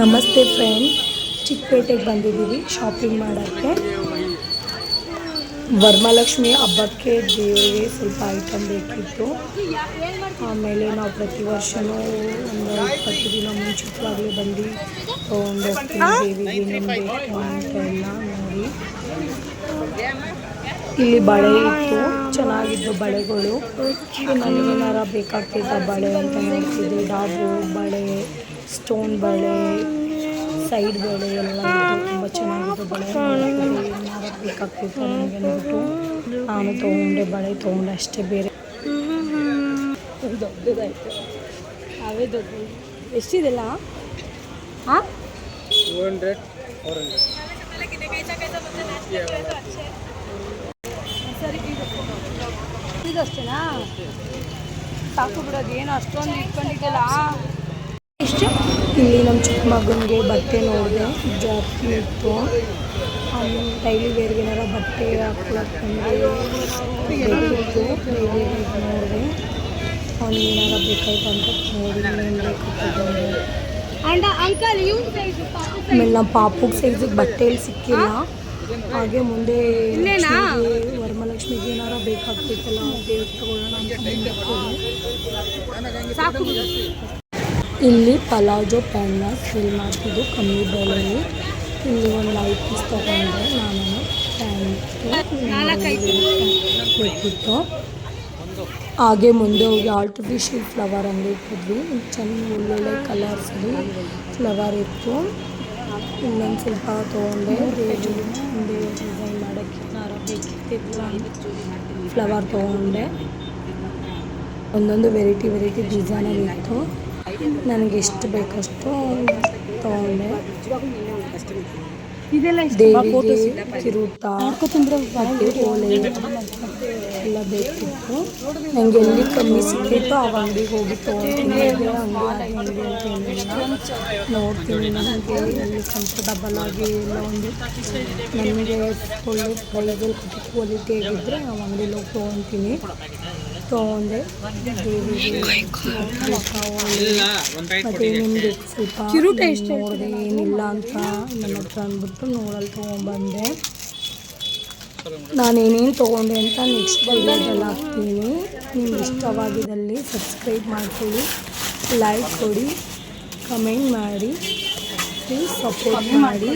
ನಮಸ್ತೆ ಫ್ರೆಂಡ್, ಚಿಕ್ಕಪೇಟೆಗೆ ಬಂದಿದ್ದೀವಿ ಶಾಪಿಂಗ್ ಮಾಡೋಕ್ಕೆ. ವರಮಹಾಲಕ್ಷ್ಮಿ ಹಬ್ಬಕ್ಕೆ ದೇವರಿಗೆ ಸ್ವಲ್ಪ ಐಟಮ್ ಬೇಕಿತ್ತು. ಆಮೇಲೆ ನಾವು ಪ್ರತಿ ವರ್ಷವೂ ಒಂದು ಇಪ್ಪತ್ತು ದಿನ ಮುಂಚಿತವಾಗಲೇ ಬಂದು ತೊಗೊಂಡು ಹೋಗ್ತೀವಿ ದೇವಿಗೆ ಬೇಕು ಅಂತ ಎಲ್ಲ ನೋಡಿ. ಇಲ್ಲಿ ಬಳೆ ಇತ್ತು, ಚೆನ್ನಾಗಿದ್ದು ಬಳೆಗಳು. ನನಗೇನಾರ ಬೇಕಾಗ್ತಿದ್ದ ಬಳೆ ಅಂತ ನೋಡ್ತಿದ್ದೆ ಡಾಬು ಬಳೆ. ಸ್ಟೋನ್ ಬಳೆ, ಸೈಡ್ ಬಳೆ ಎಲ್ಲ ತುಂಬ ಚೆನ್ನಾಗಿದ್ದು ಬಳೆ. ಬೇಕಾಗ್ತಿತ್ತು ನಾನು ತೊಗೊಂಡೆ ಬಳೆ, ತೊಗೊಂಡೆ ಅಷ್ಟೇ ಬೇರೆ. ದೊಡ್ಡದಾಯ್ತು. ಅವೇ ದೊಡ್ಡ ಎಷ್ಟಿದೆಲ್ಲ? ಹಾಂ ಅಷ್ಟೇನಾ? ಸಾಕು ಬಿಡೋದು ಏನು ಅಷ್ಟೊಂದು ಇಟ್ಕೊಂಡಿದ್ದಲ್ಲ. ಇಲ್ಲಿ ನಮ್ಮ ಚಿಕ್ಕ ಮಗನಿಗೆ ಬಟ್ಟೆ ನೋಡಿದೆ. ಜಾಸ್ತಿ ಇತ್ತು. ಡೈಲಿ ವೇರ್ಗೆ ಏನಾರ ಬಟ್ಟೆ ಹಾಕ್ಲಕ್ಕೆ ಡೈಲಿ ನೋಡಿದೆ. ಅವ್ನು ಏನಾರ ಬೇಕಾಯ್ತು ಅಂತ ನೋಡಿ ಅಂಕಲ್ ಇವ್ ಆಮೇಲೆ ನಮ್ಮ ಪಾಪುಗೆ ಸೈಜಿಗೆ ಬಟ್ಟೆಯಲ್ಲಿ ಸಿಕ್ಕಿಲ್ಲ. ಹಾಗೆ ಮುಂದೆ ಲಕ್ಷ್ಮಿಗೆ, ವರಮಹಾಲಕ್ಷ್ಮಿಗೆ ಏನಾರ ಬೇಕಾಗ್ತಿತ್ತಲ್ಲ ದೇವ್ರು ತಗೊಳ್ಳೋಣ ಅಂತ ಇಲ್ಲಿ ಪಲಾಜೋ ಪ್ಯಾನ್ನ ಸೇಲ್ ಮಾಡ್ತಿದ್ದು ಕಮ್ಮಿ ಬೆಲೆಯಲ್ಲಿ ಇಲ್ಲಿ ಒಂದು ಲೈಟ್ ಪೀಸ್ ತೊಗೊಂಡೆ. ನಾನು ಕೊಟ್ಟಿತ್ತು ಹಾಗೆ ಮುಂದೆ ಹೋಗಿ ಆರ್ಟಿಫಿಷಿಯಲ್ ಫ್ಲವರ್ ಅಂಗಡಿ ಇಟ್ಟಿದ್ವಿ. ಚೆನ್ನ ಒಳ್ಳೊಳ್ಳೆ ಕಲರ್ಸಲ್ಲಿ ಫ್ಲವರ್ ಇತ್ತು. ಇನ್ನೊಂದು ಸ್ವಲ್ಪ ತೊಗೊಂಡೆ. ಡಿಸೈನ್ ಮಾಡೋಕ್ಕೆ ಫ್ಲವರ್ ತೊಗೊಂಡೆ. ಒಂದೊಂದು ವೆರೈಟಿ ವೆರೈಟಿ ಡಿಸೈನಲ್ಲಿ ಇತ್ತು. ನನಗೆ ಎಷ್ಟು ಬೇಕಷ್ಟು ತೊಗೊಂಡೆ. ದೇವಿಗೆ ಓಲೆ ಎಲ್ಲ ಬೇಕಿತ್ತು. ನನಗೆ ಎಲ್ಲಿ ಕಮ್ಮಿ ಸಿಕ್ಕಿತ್ತು ಆ ಅಂಗಡಿಗೆ ಹೋಗಿ ಅಂಗಡಿ ಅಂಗಡಿ ಅಂತ ನೋಡ್ತೀನಿ ನನಗೆ ಎಲ್ಲಿ ಕಂಫರ್ಟಬಲ್ ಆಗಿ ಎಲ್ಲ ಒಂದು ನನಗೆ ಒಳ್ಳೆ ಕ್ವಾಲಿಟಿ ಆಗಿದ್ದರೆ ಆ ಅಂಗಡಿಲಿ ಹೋಗಿ ತೊಗೊತೀನಿ. ತೊಗೊಂಡೆ. ಮತ್ತೆ ಬೇಕು ಸ್ವಲ್ಪ ನೋಡಿದೆ ಏನಿಲ್ಲ ಅಂತ ನನ್ನ ಹತ್ರ ಅಂದ್ಬಿಟ್ಟು ನೋಡಲ್ಲಿ ತೊಗೊಂಬಂದೆ ನಾನು ಏನೇನು ತೊಗೊಂಡೆ ಅಂತ ನೆಕ್ಸ್ಟ್ ವಿಡಿಯೋದಲ್ಲಿ ಹಾಕ್ತೀನಿ. ನಿಮ್ಗೆ ಇಷ್ಟವಾಗಿದ್ದಲ್ಲಿ ಸಬ್ಸ್ಕ್ರೈಬ್ ಮಾಡ್ಕೊಳ್ಳಿ ಲೈಕ್ ಕೊಡಿ ಕಮೆಂಟ್ ಮಾಡಿ ಪ್ಲೀಸ್ ಸಪೋರ್ಟ್ ಮಾಡಿ.